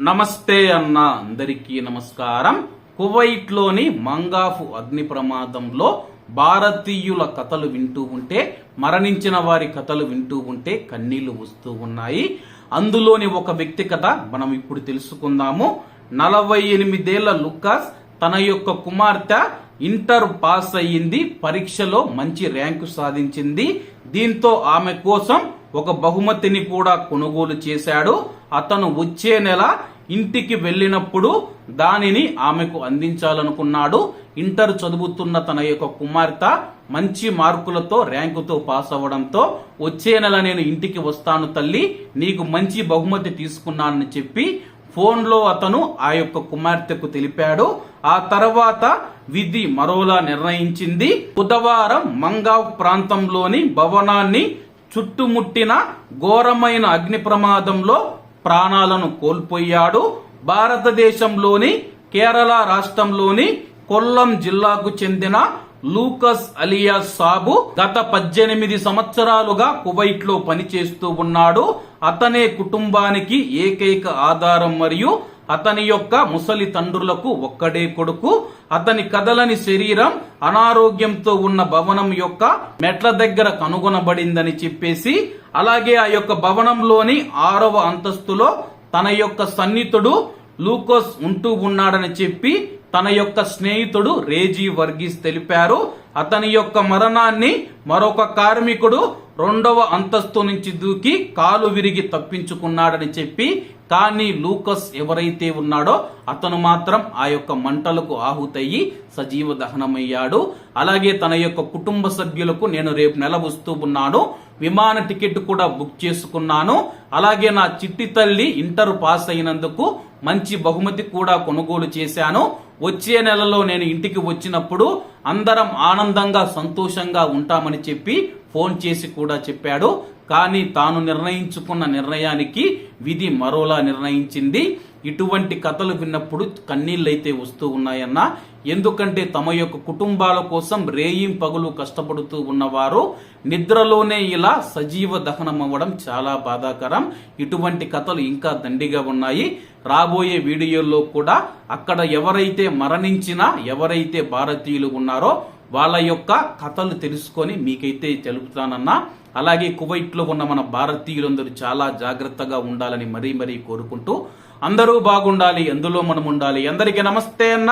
నమస్తే అన్న అందరికీ నమస్కారం. కువైట్లోని మంగాఫు అగ్ని ప్రమాదంలో భారతీయుల కథలు వింటూ ఉంటే మరణించిన వారి కథలు వింటూ ఉంటే కన్నీళ్ళు వస్తూ ఉన్నాయి. అందులోని ఒక వ్యక్తి కథ మనం ఇప్పుడు తెలుసుకుందాము. నలభై ఎనిమిదేళ్ళ లుకాస్ తన యొక్క కుమార్తె ఇంటర్ పాస్ అయ్యింది పరీక్షలో మంచి ర్యాంకు సాధించింది. దీంతో ఆమె కోసం ఒక బహుమతిని కూడా కొనుగోలు చేశాడు. అతను వచ్చే నెల ఇంటికి వెళ్ళినప్పుడు దానిని ఆమెకు అందించాలనుకున్నాడు. ఇంటర్ చదువుతున్న తన యొక్క కుమార్తె మంచి మార్కులతో ర్యాంకుతో పాస్ అవ్వడంతో వచ్చే నెల నేను ఇంటికి వస్తాను తల్లి నీకు మంచి బహుమతి తీసుకున్నానని చెప్పి ఫోన్లో అతను ఆ యొక్క కుమార్తెకు తెలిపాడు. ఆ తర్వాత విధి మరోలా నిర్ణయించింది. బుధవారం మంగావ్ ప్రాంతంలోని భవనాన్ని చుట్టుముట్టిన ఘోరమైన అగ్ని ప్రమాదంలో ప్రాణాలను కోల్పోయాడు. భారతదేశంలోని కేరళ రాష్ట్రంలోని కొల్లం జిల్లాకు చెందిన లూకస్ అలియా సాబు గత పద్దెనిమిది సంవత్సరాలుగా కువైట్లో పనిచేస్తూ ఉన్నాడు. అతనే కుటుంబానికి ఏకైక ఆధారం మరియు అతని యొక్క ముసలి తండ్రులకు ఒక్కడే కొడుకు అతని కదలని శరీరం అనారోగ్యంతో ఉన్న భవనం యొక్క మెట్ల దగ్గర కనుగొనబడిందని చెప్పేసి అలాగే ఆ యొక్క భవనంలోని ఆరవ అంతస్తులో తన యొక్క సన్నిహితుడు లూకోస్ ఉంటూ ఉన్నాడని చెప్పి తన యొక్క స్నేహితుడు రేజీ వర్గీస్ తెలిపారు. అతని యొక్క మరణాన్ని మరొక కార్మికుడు రెండవ అంతస్తు నుంచి దూకి కాలు విరిగి తప్పించుకున్నాడని చెప్పి కానీ లూకస్ ఎవరైతే ఉన్నాడో అతను మాత్రం ఆ యొక్క మంటలకు ఆహుతయ్యి సజీవ దహనమయ్యాడు. అలాగే తన యొక్క కుటుంబ సభ్యులకు నేను రేపు నెల వస్తూ ఉన్నాను. విమాన టికెట్ కూడా బుక్ చేసుకున్నాను. అలాగే నా చిట్టి తల్లి ఇంటర్ పాస్ అయినందుకు మంచి బహుమతి కూడా కొనుగోలు చేశాను. వచ్చే నెలలో నేను ఇంటికి వచ్చినప్పుడు అందరం ఆనందంగా సంతోషంగా ఉంటామని చెప్పి ఫోన్ చేసి కూడా చెప్పాడు. కానీ తాను నిర్ణయించుకున్న నిర్ణయానికి విధి మరోలా నిర్ణయించింది. ఇటువంటి కథలు విన్నప్పుడు కన్నీళ్ళైతే వస్తూ ఉన్నాయన్న. ఎందుకంటే తమ యొక్క కుటుంబాల కోసం రేయిం పగులు కష్టపడుతూ ఉన్నవారు నిద్రలోనే ఇలా సజీవ దహనం అవ్వడం చాలా బాధాకరం. ఇటువంటి కథలు ఇంకా దండిగా ఉన్నాయి. రాబోయే వీడియోల్లో కూడా అక్కడ ఎవరైతే మరణించినా ఎవరైతే భారతీయులు ఉన్నారో వాళ్ళ యొక్క కథలు తెలుసుకొని మీకైతే తెలుపుతానన్నా. అలాగే కువైట్లో ఉన్న మన భారతీయులందరూ చాలా జాగ్రత్తగా ఉండాలని మరీ మరీ కోరుకుంటూ అందరూ బాగుండాలి అందులో మనం ఉండాలి అందరికీ నమస్తే అన్న.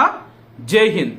జై హింద్.